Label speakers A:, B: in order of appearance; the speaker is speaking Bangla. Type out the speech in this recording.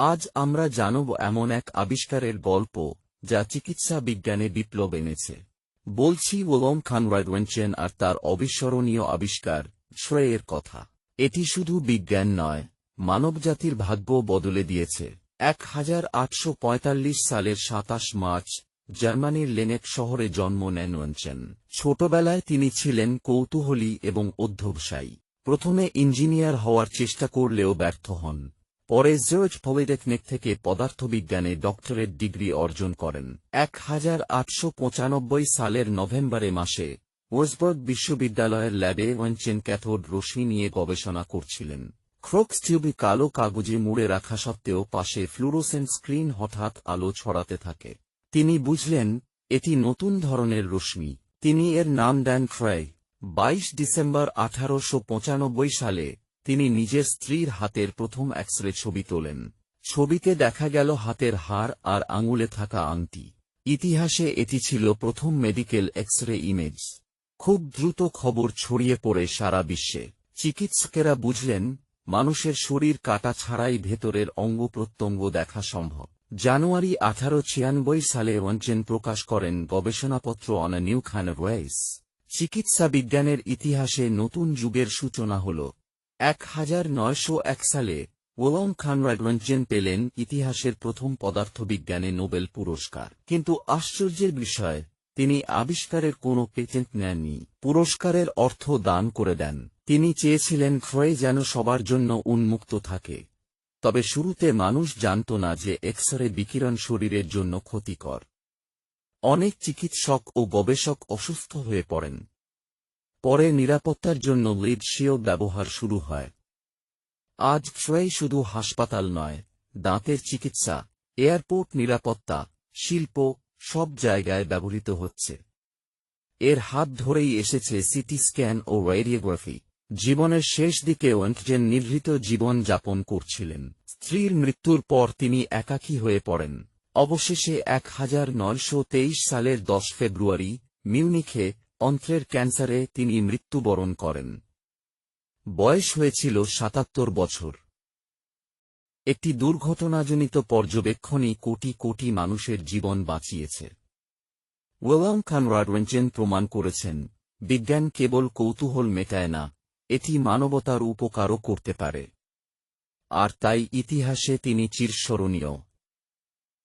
A: আজ আমরা জানব এমন এক আবিষ্কারের গল্প, যা চিকিৎসা বিজ্ঞানে বিপ্লব এনেছে। বলছি ওলম খান রায়ওয়েনচেন আর তার অবিস্মরণীয় আবিষ্কার, শ্রেয়ের কথা। এটি শুধু বিজ্ঞান নয়, মানবজাতির ভাগ্য বদলে দিয়েছে। এক হাজার আটশো পঁয়তাল্লিশ সালের সাতাশ মার্চ, জার্মানির লেনেক শহরে জন্ম নেন ওয়েনচেন। ছোটবেলায় তিনি ছিলেন কৌতূহলী এবং অধ্যবসায়ী। প্রথমে ইঞ্জিনিয়ার হওয়ার চেষ্টা করলেও ব্যর্থ হন। পরে জর্জ পলিটেকনিক থেকে পদার্থবিজ্ঞানে ডক্টরেট ডিগ্রি অর্জন করেন। এক হাজার আটশো পঁচানব্বই সালের নভেম্বরে মাসে ওয়েসবার্গ বিশ্ববিদ্যালয়ের ল্যাবে ওয়েনচেন ক্যাথোড রশ্মি নিয়ে গবেষণা করছিলেন। ক্রোক্স টিউবি কালো কাগজে মুড়ে রাখা সত্ত্বেও পাশে ফ্লুরোসেন্ট স্ক্রিন হঠাৎ আলো ছড়াতে থাকে। তিনি বুঝলেন, এটি নতুন ধরনের রশ্মি। তিনি এর নাম দেন ক্রয়। বাইশ ডিসেম্বর আঠারোশো পঁচানব্বই সালে তিনি নিজের স্ত্রীর হাতের প্রথম এক্সরে ছবি তোলেন। ছবিতে দেখা গেল হাতের হাড় আর আঙুলে থাকা আংটি। ইতিহাসে এটি ছিল প্রথম মেডিকেল এক্স ইমেজ। খুব দ্রুত খবর ছড়িয়ে পড়ে সারা বিশ্বে। চিকিৎসকেরা বুঝলেন, মানুষের শরীর কাটা ছাড়াই ভেতরের অঙ্গ প্রত্যঙ্গ দেখা সম্ভব। জানুয়ারি আঠারো ছিয়ানব্বই সালে ওয়ানচেন প্রকাশ করেন গবেষণাপত্র অন নিউ খান চিকিৎসা বিজ্ঞানের ইতিহাসে নতুন যুগের সূচনা হল এক হাজার নয়শো এক সালে ওলম খান রাগরঞ্জেন পেলেন ইতিহাসের প্রথম পদার্থবিজ্ঞানে নোবেল পুরস্কার। কিন্তু আশ্চর্যের বিষয়, তিনি আবিষ্কারের কোনো পেটেন্ট নেননি, পুরস্কারের অর্থ দান করে দেন। তিনি চেয়েছিলেন ক্রয় যেন সবার জন্য উন্মুক্ত থাকে। তবে শুরুতে মানুষ জানত না যে এক্সরে বিকিরণ শরীরের জন্য ক্ষতিকর। অনেক চিকিৎসক ও গবেষক অসুস্থ হয়ে পড়েন। পরে নিরাপত্তার জন্য লিড শিওর ব্যবহার শুরু হয়। আজ ক্রয় শুধু হাসপাতাল নয়, দাঁতের চিকিৎসা, এয়ারপোর্ট নিরাপত্তা, শিল্প, সব জায়গায় ব্যবহৃত হচ্ছে। এর হাত ধরেই এসেছে সিটি স্ক্যান ও রেডিওগ্রাফি। জীবনের শেষ দিকে ওয়েন্টজেন নিভৃত জীবন যাপন করছিলেন। স্ত্রীর মৃত্যুর পর তিনি একাকী হয়ে পড়েন। অবশেষে এক হাজার নয়শো তেইশ সালের দশ ফেব্রুয়ারি মিউনিখে অন্ত্রের ক্যান্সারে তিনি মৃত্যুবরণ করেন। বয়স হয়েছিল সাতাত্তর বছর। একটি দুর্ঘটনাজনিত পর্যবেক্ষণই কোটি কোটি মানুষের জীবন বাঁচিয়েছে। ওয়েলাম খান রাডওয়েঞ্চেন প্রমাণ করেছেন, বিজ্ঞান কেবল কৌতূহল মেটায় না, এটি মানবতার উপকারও করতে পারে। আর তাই ইতিহাসে তিনি চিরস্মরণীয়।